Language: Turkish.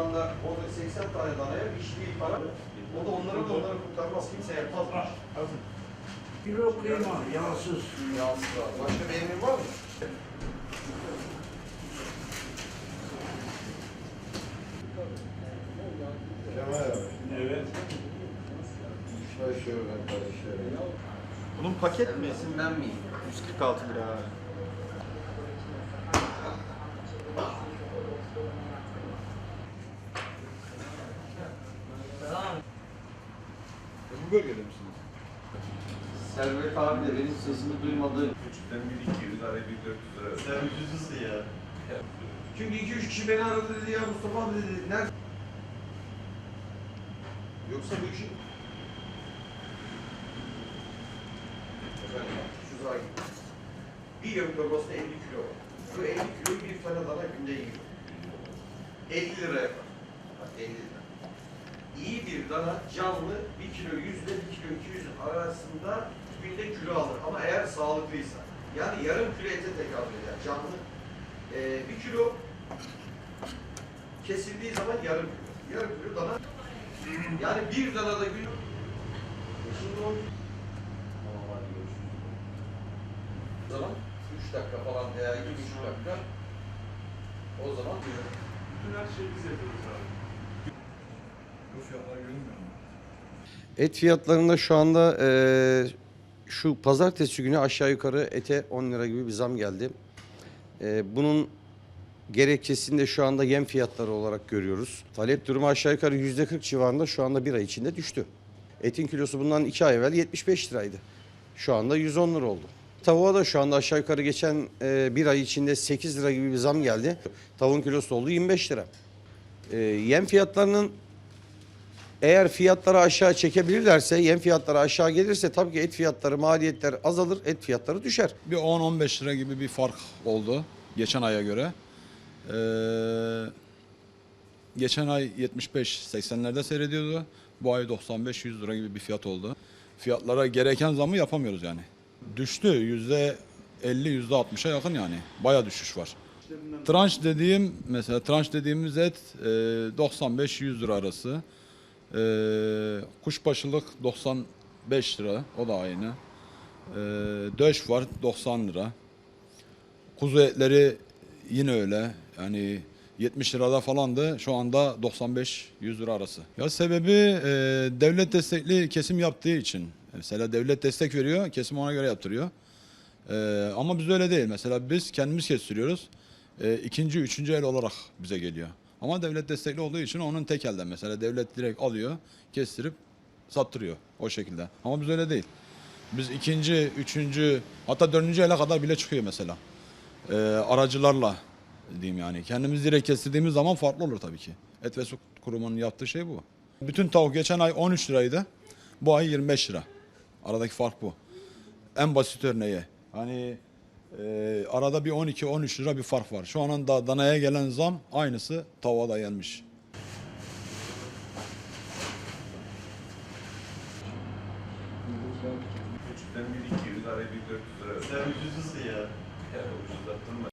anda orada 80 tane danaya biçtiği para o da onları da onları kurtarmaz kimse yapmaz. Kilo kıyma, yağsız. Yalnız var. Başka bir emrin var mı? Kemal abi. Evet. Şaşırdım kardeşlerim. Bunun paket mi? ben miyim? 146 lira abi. Bu bölgede misiniz? Servet abi de benim sesimi duymadığı Küçükten 1200, araya 1400 lira. Sen ucuzsun ya. Çünkü 2-3 kişi beni aradı dedi ya Mustafa abi dedi. Nerede? Yoksa bu işin... Efendim bak, şu zahir. Bir yem torbasında 50 kilo var. Bu 50 kiloyu bir tane dana günde yiyor. 50 lira yapar. Bak 50 lira. Dana canlı 1 kilo 100 ile 1 kilo 200 arasında günde kilo alır. Ama eğer sağlıklıysa. Yani yarım kilo ete tekabül eder. Canlı e, 1 kilo kesildiği zaman yarım kilo. Yarım kilo dana. Yani bir dana da gün... Şimdi o... Zaman 3 dakika falan veya 2,5 dakika o zaman Bütün her şeyi biz yapıyoruz abi. Et fiyatlarında şu anda eee, şu pazartesi günü aşağı yukarı ete 10 lira gibi bir zam geldi. Eee, bunun gerekçesini de şu anda yem fiyatları olarak görüyoruz. Talep durumu aşağı yukarı yüzde 40 civarında şu anda bir ay içinde düştü. Etin kilosu bundan iki ay evvel 75 liraydı. Şu anda 110 lira oldu. Tavuğa da şu anda aşağı yukarı geçen eee, bir ay içinde 8 lira gibi bir zam geldi. Tavuğun kilosu oldu 25 lira. Eee, yem fiyatlarının eğer fiyatları aşağı çekebilirlerse, yem fiyatları aşağı gelirse tabii ki et fiyatları, maliyetler azalır, et fiyatları düşer. Bir 10-15 lira gibi bir fark oldu geçen aya göre. Ee, geçen ay 75-80'lerde seyrediyordu. Bu ay 95-100 lira gibi bir fiyat oldu. Fiyatlara gereken zamı yapamıyoruz yani. Düştü yüzde 50-60'a yakın yani. Baya düşüş var. Tranş dediğim mesela tranş dediğimiz et e, 95-100 lira arası. E, kuşbaşılık 95 lira o da aynı. E, döş var 90 lira. Kuzu etleri yine öyle. Yani 70 lirada falandı. Şu anda 95-100 lira arası. Ya sebebi e, devlet destekli kesim yaptığı için. Mesela devlet destek veriyor, kesim ona göre yaptırıyor. E, ama biz öyle değil. Mesela biz kendimiz kestiriyoruz. E, ikinci, üçüncü el olarak bize geliyor. Ama devlet destekli olduğu için onun tek elden mesela devlet direkt alıyor, kestirip sattırıyor o şekilde. Ama biz öyle değil. Biz ikinci, üçüncü hatta dördüncü ele kadar bile çıkıyor mesela. Ee, aracılarla diyeyim yani. Kendimiz direkt kestirdiğimiz zaman farklı olur tabii ki. Et ve Su Kurumu'nun yaptığı şey bu. Bütün tavuk geçen ay 13 liraydı. Bu ay 25 lira. Aradaki fark bu. En basit örneği. Hani e, arada bir 12-13 lira bir fark var. Şu anın da danaya gelen zam aynısı tavuğa da gelmiş. Küçükten 1200, araya 1400 lira. Sen ucuzsun ya. Ya ucuzlattın mı?